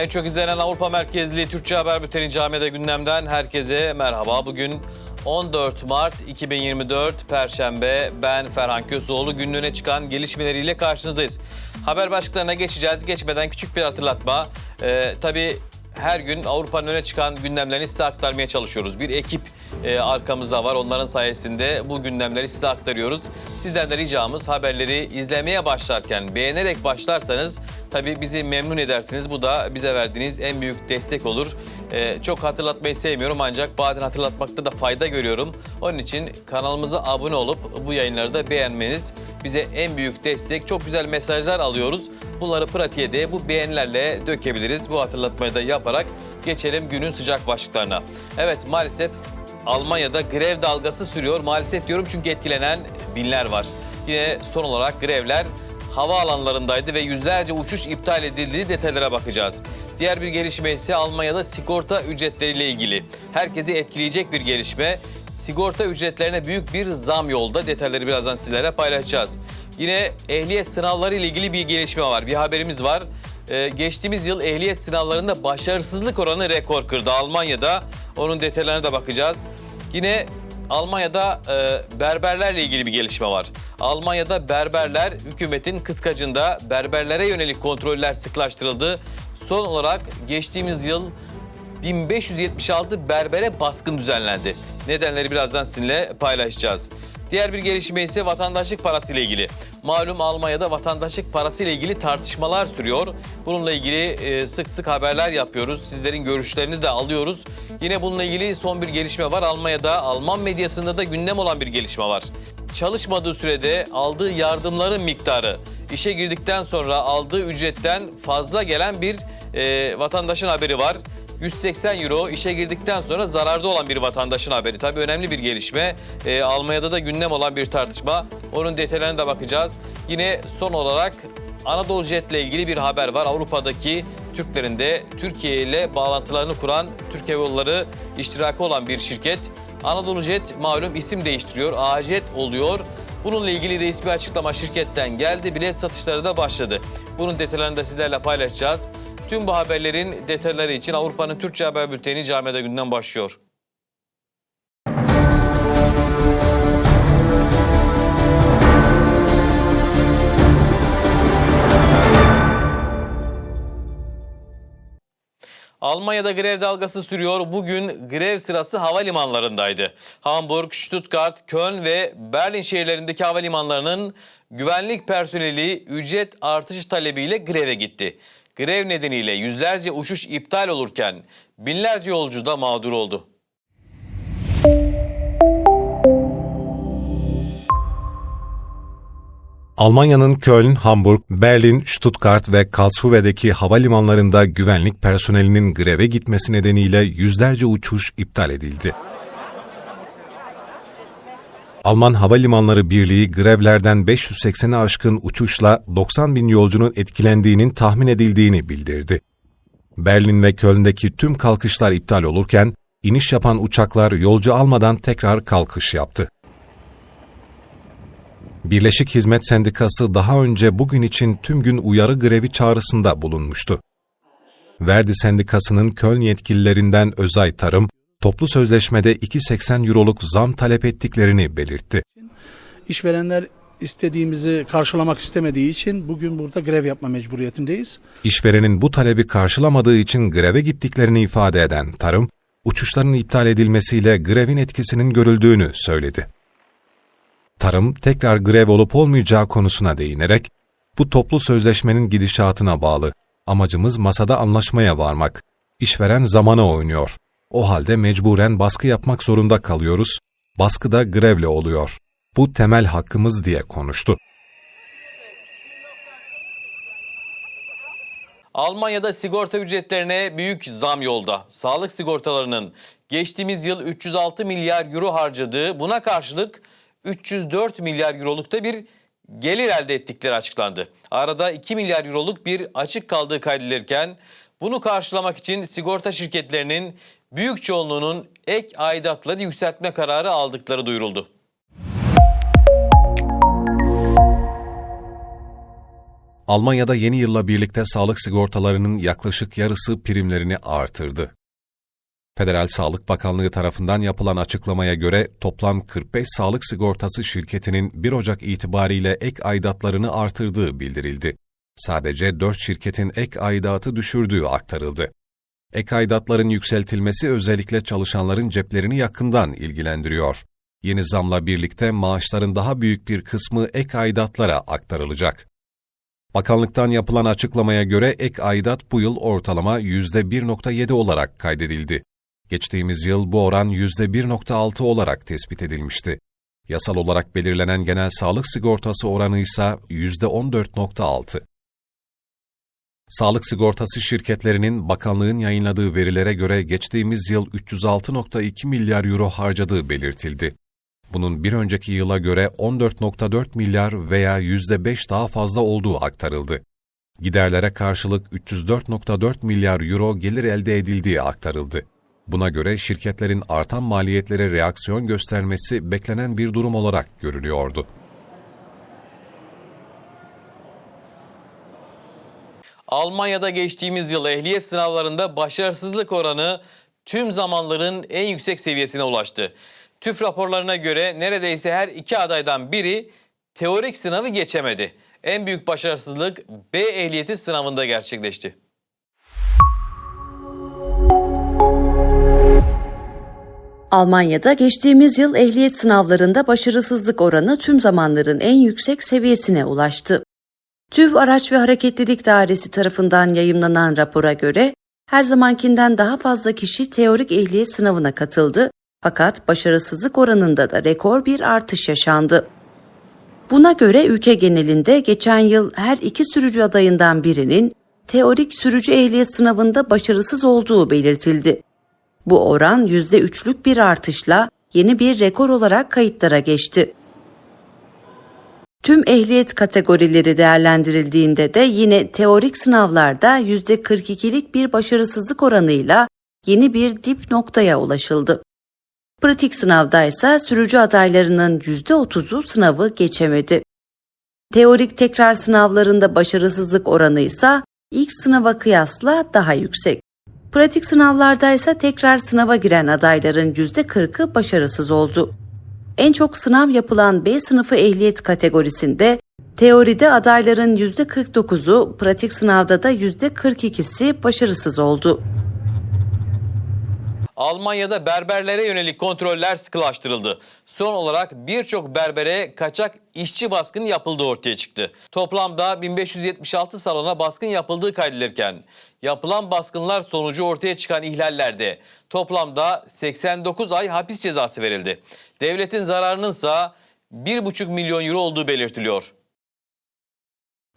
En çok izlenen Avrupa merkezli Türkçe Haber Bülteni Cami'de gündemden herkese merhaba. Bugün 14 Mart 2024 Perşembe. Ben Ferhan Köseoğlu günlüğüne çıkan gelişmeleriyle karşınızdayız. Haber başlıklarına geçeceğiz. Geçmeden küçük bir hatırlatma. Ee, tabii her gün Avrupa'nın öne çıkan gündemlerini size aktarmaya çalışıyoruz. Bir ekip e, arkamızda var. Onların sayesinde bu gündemleri size aktarıyoruz. Sizden de ricamız haberleri izlemeye başlarken beğenerek başlarsanız tabii bizi memnun edersiniz. Bu da bize verdiğiniz en büyük destek olur. E, çok hatırlatmayı sevmiyorum ancak bazen hatırlatmakta da fayda görüyorum. Onun için kanalımıza abone olup bu yayınları da beğenmeniz bize en büyük destek. Çok güzel mesajlar alıyoruz. Bunları pratiğe de bu beğenilerle dökebiliriz. Bu hatırlatmayı da yaparak geçelim günün sıcak başlıklarına. Evet maalesef Almanya'da grev dalgası sürüyor. Maalesef diyorum çünkü etkilenen binler var. Yine son olarak grevler hava alanlarındaydı ve yüzlerce uçuş iptal edildiği detaylara bakacağız. Diğer bir gelişme ise Almanya'da sigorta ücretleriyle ilgili. Herkesi etkileyecek bir gelişme. Sigorta ücretlerine büyük bir zam yolda. Detayları birazdan sizlerle paylaşacağız. Yine ehliyet sınavları ile ilgili bir gelişme var. Bir haberimiz var. Ee, geçtiğimiz yıl ehliyet sınavlarında başarısızlık oranı rekor kırdı Almanya'da. Onun detaylarına da bakacağız. Yine Almanya'da e, berberlerle ilgili bir gelişme var. Almanya'da berberler hükümetin kıskacında berberlere yönelik kontroller sıklaştırıldı. Son olarak geçtiğimiz yıl 1576 berbere baskın düzenlendi. Nedenleri birazdan sizinle paylaşacağız. Diğer bir gelişme ise vatandaşlık parası ile ilgili. Malum Almanya'da vatandaşlık parası ile ilgili tartışmalar sürüyor. Bununla ilgili e, sık sık haberler yapıyoruz. Sizlerin görüşlerinizi de alıyoruz. Yine bununla ilgili son bir gelişme var. Almanya'da Alman medyasında da gündem olan bir gelişme var. Çalışmadığı sürede aldığı yardımların miktarı işe girdikten sonra aldığı ücretten fazla gelen bir e, vatandaşın haberi var. 180 euro işe girdikten sonra zararda olan bir vatandaşın haberi. Tabii önemli bir gelişme. Ee, Almanya'da da gündem olan bir tartışma. Onun detaylarına da bakacağız. Yine son olarak Anadolu Jet ile ilgili bir haber var. Avrupa'daki Türklerin de Türkiye ile bağlantılarını kuran Türk Hava Yolları iştirakı olan bir şirket. Anadolu Jet malum isim değiştiriyor. A-Jet oluyor. Bununla ilgili resmi açıklama şirketten geldi. Bilet satışları da başladı. Bunun detaylarını da sizlerle paylaşacağız. Tüm bu haberlerin detayları için Avrupa'nın Türkçe Haber Bülteni Cami'de günden başlıyor. Almanya'da grev dalgası sürüyor. Bugün grev sırası havalimanlarındaydı. Hamburg, Stuttgart, Köln ve Berlin şehirlerindeki havalimanlarının güvenlik personeli ücret artışı talebiyle greve gitti. Grev nedeniyle yüzlerce uçuş iptal olurken binlerce yolcu da mağdur oldu. Almanya'nın Köln, Hamburg, Berlin, Stuttgart ve Karlsruhe'deki havalimanlarında güvenlik personelinin greve gitmesi nedeniyle yüzlerce uçuş iptal edildi. Alman Havalimanları Birliği grevlerden 580'e aşkın uçuşla 90 bin yolcunun etkilendiğinin tahmin edildiğini bildirdi. Berlin ve Köln'deki tüm kalkışlar iptal olurken, iniş yapan uçaklar yolcu almadan tekrar kalkış yaptı. Birleşik Hizmet Sendikası daha önce bugün için tüm gün uyarı grevi çağrısında bulunmuştu. Verdi Sendikası'nın Köln yetkililerinden Özay Tarım, toplu sözleşmede 2.80 euroluk zam talep ettiklerini belirtti. İşverenler istediğimizi karşılamak istemediği için bugün burada grev yapma mecburiyetindeyiz. İşverenin bu talebi karşılamadığı için greve gittiklerini ifade eden Tarım, uçuşların iptal edilmesiyle grevin etkisinin görüldüğünü söyledi. Tarım tekrar grev olup olmayacağı konusuna değinerek, bu toplu sözleşmenin gidişatına bağlı, amacımız masada anlaşmaya varmak, işveren zamana oynuyor. O halde mecburen baskı yapmak zorunda kalıyoruz, baskı da grevle oluyor. Bu temel hakkımız diye konuştu. Almanya'da sigorta ücretlerine büyük zam yolda. Sağlık sigortalarının geçtiğimiz yıl 306 milyar euro harcadığı buna karşılık 304 milyar eurolukta bir gelir elde ettikleri açıklandı. Arada 2 milyar euroluk bir açık kaldığı kaydedilirken bunu karşılamak için sigorta şirketlerinin büyük çoğunluğunun ek aidatları yükseltme kararı aldıkları duyuruldu. Almanya'da yeni yılla birlikte sağlık sigortalarının yaklaşık yarısı primlerini artırdı. Federal Sağlık Bakanlığı tarafından yapılan açıklamaya göre toplam 45 sağlık sigortası şirketinin 1 Ocak itibariyle ek aidatlarını artırdığı bildirildi. Sadece 4 şirketin ek aidatı düşürdüğü aktarıldı. Ek aidatların yükseltilmesi özellikle çalışanların ceplerini yakından ilgilendiriyor. Yeni zamla birlikte maaşların daha büyük bir kısmı ek aidatlara aktarılacak. Bakanlıktan yapılan açıklamaya göre ek aidat bu yıl ortalama %1.7 olarak kaydedildi. Geçtiğimiz yıl bu oran %1.6 olarak tespit edilmişti. Yasal olarak belirlenen genel sağlık sigortası oranı ise %14.6. Sağlık sigortası şirketlerinin bakanlığın yayınladığı verilere göre geçtiğimiz yıl 306.2 milyar euro harcadığı belirtildi. Bunun bir önceki yıla göre 14.4 milyar veya %5 daha fazla olduğu aktarıldı. Giderlere karşılık 304.4 milyar euro gelir elde edildiği aktarıldı. Buna göre şirketlerin artan maliyetlere reaksiyon göstermesi beklenen bir durum olarak görünüyordu. Almanya'da geçtiğimiz yıl ehliyet sınavlarında başarısızlık oranı tüm zamanların en yüksek seviyesine ulaştı. TÜF raporlarına göre neredeyse her iki adaydan biri teorik sınavı geçemedi. En büyük başarısızlık B ehliyeti sınavında gerçekleşti. Almanya'da geçtiğimiz yıl ehliyet sınavlarında başarısızlık oranı tüm zamanların en yüksek seviyesine ulaştı. TÜV Araç ve Hareketlilik Dairesi tarafından yayımlanan rapora göre her zamankinden daha fazla kişi teorik ehliyet sınavına katıldı fakat başarısızlık oranında da rekor bir artış yaşandı. Buna göre ülke genelinde geçen yıl her iki sürücü adayından birinin teorik sürücü ehliyet sınavında başarısız olduğu belirtildi. Bu oran %3'lük bir artışla yeni bir rekor olarak kayıtlara geçti. Tüm ehliyet kategorileri değerlendirildiğinde de yine teorik sınavlarda %42'lik bir başarısızlık oranıyla yeni bir dip noktaya ulaşıldı. Pratik sınavda ise sürücü adaylarının %30'u sınavı geçemedi. Teorik tekrar sınavlarında başarısızlık oranı ise ilk sınava kıyasla daha yüksek. Pratik sınavlarda ise tekrar sınava giren adayların %40'ı başarısız oldu. En çok sınav yapılan B sınıfı ehliyet kategorisinde teoride adayların %49'u, pratik sınavda da %42'si başarısız oldu. Almanya'da berberlere yönelik kontroller sıkılaştırıldı. Son olarak birçok berbere kaçak işçi baskını yapıldığı ortaya çıktı. Toplamda 1576 salona baskın yapıldığı kaydedilirken yapılan baskınlar sonucu ortaya çıkan ihlallerde toplamda 89 ay hapis cezası verildi. Devletin zararının ise 1,5 milyon euro olduğu belirtiliyor.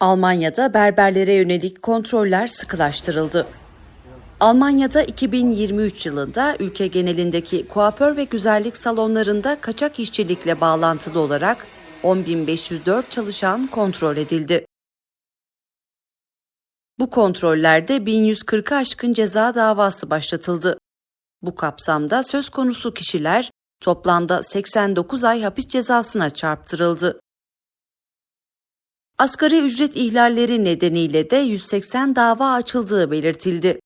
Almanya'da berberlere yönelik kontroller sıkılaştırıldı. Almanya'da 2023 yılında ülke genelindeki kuaför ve güzellik salonlarında kaçak işçilikle bağlantılı olarak 10.504 çalışan kontrol edildi. Bu kontrollerde 1140'ı aşkın ceza davası başlatıldı. Bu kapsamda söz konusu kişiler toplamda 89 ay hapis cezasına çarptırıldı. Asgari ücret ihlalleri nedeniyle de 180 dava açıldığı belirtildi.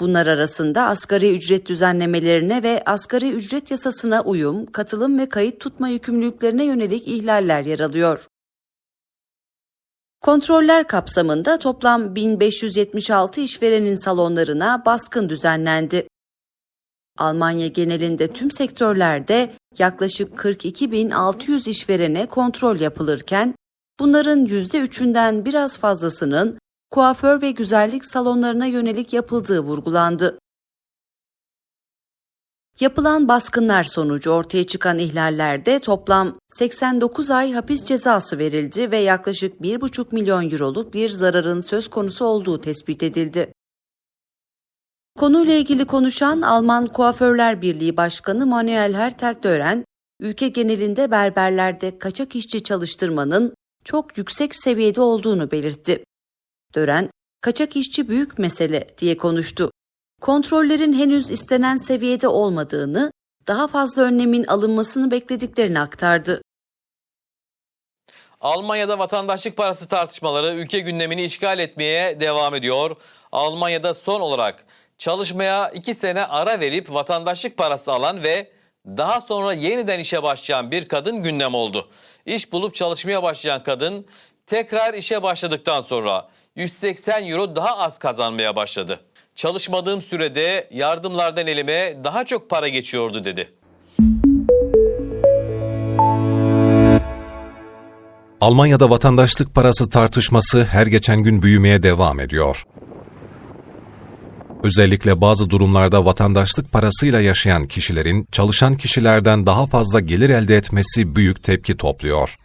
Bunlar arasında asgari ücret düzenlemelerine ve asgari ücret yasasına uyum, katılım ve kayıt tutma yükümlülüklerine yönelik ihlaller yer alıyor. Kontroller kapsamında toplam 1576 işverenin salonlarına baskın düzenlendi. Almanya genelinde tüm sektörlerde yaklaşık 42.600 işverene kontrol yapılırken, bunların %3'ünden biraz fazlasının kuaför ve güzellik salonlarına yönelik yapıldığı vurgulandı. Yapılan baskınlar sonucu ortaya çıkan ihlallerde toplam 89 ay hapis cezası verildi ve yaklaşık 1,5 milyon euroluk bir zararın söz konusu olduğu tespit edildi. Konuyla ilgili konuşan Alman Kuaförler Birliği Başkanı Manuel Herteltören, ülke genelinde berberlerde kaçak işçi çalıştırmanın çok yüksek seviyede olduğunu belirtti. Dören, kaçak işçi büyük mesele diye konuştu. Kontrollerin henüz istenen seviyede olmadığını, daha fazla önlemin alınmasını beklediklerini aktardı. Almanya'da vatandaşlık parası tartışmaları ülke gündemini işgal etmeye devam ediyor. Almanya'da son olarak çalışmaya iki sene ara verip vatandaşlık parası alan ve daha sonra yeniden işe başlayan bir kadın gündem oldu. İş bulup çalışmaya başlayan kadın tekrar işe başladıktan sonra 180 euro daha az kazanmaya başladı. Çalışmadığım sürede yardımlardan elime daha çok para geçiyordu dedi. Almanya'da vatandaşlık parası tartışması her geçen gün büyümeye devam ediyor. Özellikle bazı durumlarda vatandaşlık parasıyla yaşayan kişilerin çalışan kişilerden daha fazla gelir elde etmesi büyük tepki topluyor.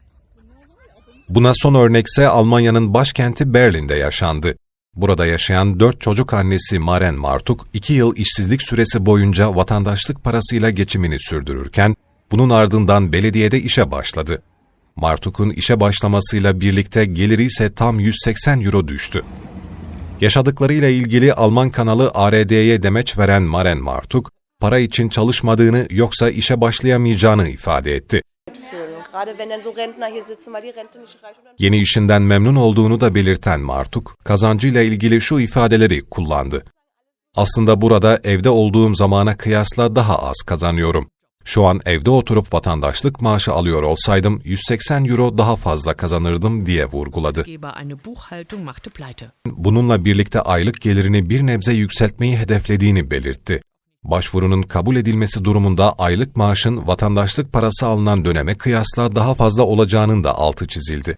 Buna son örnekse Almanya'nın başkenti Berlin'de yaşandı. Burada yaşayan dört çocuk annesi Maren Martuk, iki yıl işsizlik süresi boyunca vatandaşlık parasıyla geçimini sürdürürken, bunun ardından belediyede işe başladı. Martuk'un işe başlamasıyla birlikte geliri ise tam 180 euro düştü. Yaşadıklarıyla ilgili Alman kanalı ARD'ye demeç veren Maren Martuk, para için çalışmadığını yoksa işe başlayamayacağını ifade etti. Yeni işinden memnun olduğunu da belirten Martuk, kazancıyla ilgili şu ifadeleri kullandı. Aslında burada evde olduğum zamana kıyasla daha az kazanıyorum. Şu an evde oturup vatandaşlık maaşı alıyor olsaydım 180 euro daha fazla kazanırdım diye vurguladı. Bununla birlikte aylık gelirini bir nebze yükseltmeyi hedeflediğini belirtti. Başvurunun kabul edilmesi durumunda aylık maaşın vatandaşlık parası alınan döneme kıyasla daha fazla olacağının da altı çizildi.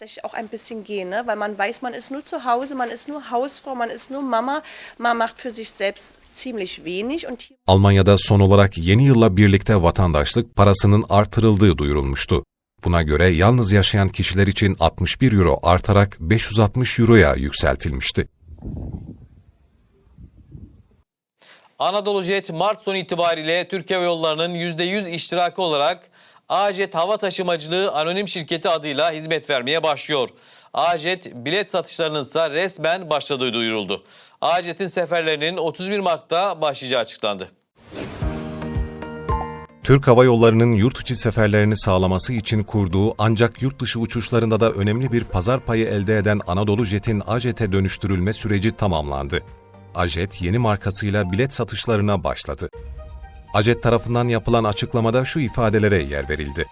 Almanya'da son olarak yeni yılla birlikte vatandaşlık parasının artırıldığı duyurulmuştu. Buna göre yalnız yaşayan kişiler için 61 euro artarak 560 euroya yükseltilmişti. Anadolu Jet Mart sonu itibariyle Türkiye Hava Yolları'nın %100 iştiraki olarak Ajet Hava Taşımacılığı Anonim Şirketi adıyla hizmet vermeye başlıyor. Ajet bilet satışlarının ise resmen başladığı duyuruldu. Ajet'in seferlerinin 31 Mart'ta başlayacağı açıklandı. Türk Hava Yolları'nın yurt içi seferlerini sağlaması için kurduğu ancak yurt dışı uçuşlarında da önemli bir pazar payı elde eden Anadolu Jet'in Ajet'e dönüştürülme süreci tamamlandı. Ajet yeni markasıyla bilet satışlarına başladı. Ajet tarafından yapılan açıklamada şu ifadelere yer verildi.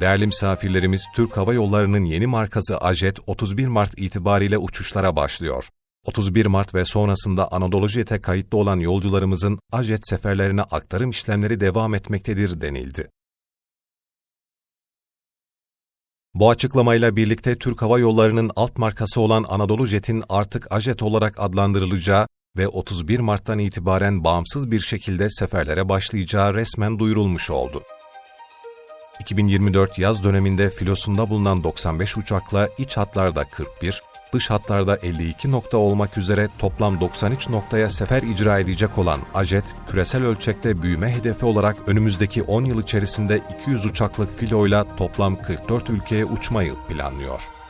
Değerli misafirlerimiz, Türk Hava Yolları'nın yeni markası Ajet 31 Mart itibariyle uçuşlara başlıyor. 31 Mart ve sonrasında Anadolu Jet'e kayıtlı olan yolcularımızın Ajet seferlerine aktarım işlemleri devam etmektedir denildi. Bu açıklamayla birlikte Türk Hava Yolları'nın alt markası olan Anadolu Jet'in artık Ajet olarak adlandırılacağı ve 31 Mart'tan itibaren bağımsız bir şekilde seferlere başlayacağı resmen duyurulmuş oldu. 2024 yaz döneminde filosunda bulunan 95 uçakla iç hatlarda 41, dış hatlarda 52 nokta olmak üzere toplam 93 noktaya sefer icra edecek olan Ajet, küresel ölçekte büyüme hedefi olarak önümüzdeki 10 yıl içerisinde 200 uçaklık filoyla toplam 44 ülkeye uçmayı planlıyor.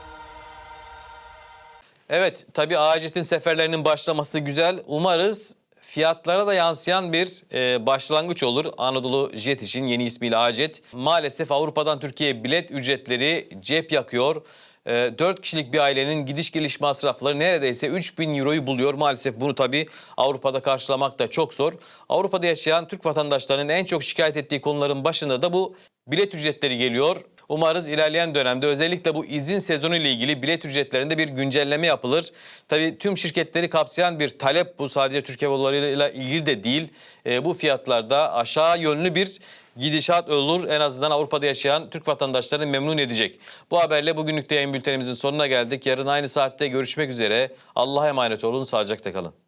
Evet tabii Ajet'in seferlerinin başlaması güzel. Umarız fiyatlara da yansıyan bir e, başlangıç olur. Anadolu Jet için yeni ismiyle Ajet. Maalesef Avrupa'dan Türkiye'ye bilet ücretleri cep yakıyor. E, 4 kişilik bir ailenin gidiş geliş masrafları neredeyse 3000 euroyu buluyor. Maalesef bunu tabii Avrupa'da karşılamak da çok zor. Avrupa'da yaşayan Türk vatandaşlarının en çok şikayet ettiği konuların başında da bu bilet ücretleri geliyor. Umarız ilerleyen dönemde özellikle bu izin sezonu ile ilgili bilet ücretlerinde bir güncelleme yapılır. Tabii tüm şirketleri kapsayan bir talep bu sadece Türkiye Hava ile ilgili de değil. E, bu fiyatlarda aşağı yönlü bir gidişat olur. En azından Avrupa'da yaşayan Türk vatandaşlarını memnun edecek. Bu haberle bugünlük de yayın bültenimizin sonuna geldik. Yarın aynı saatte görüşmek üzere. Allah'a emanet olun. Sağlıcakla kalın.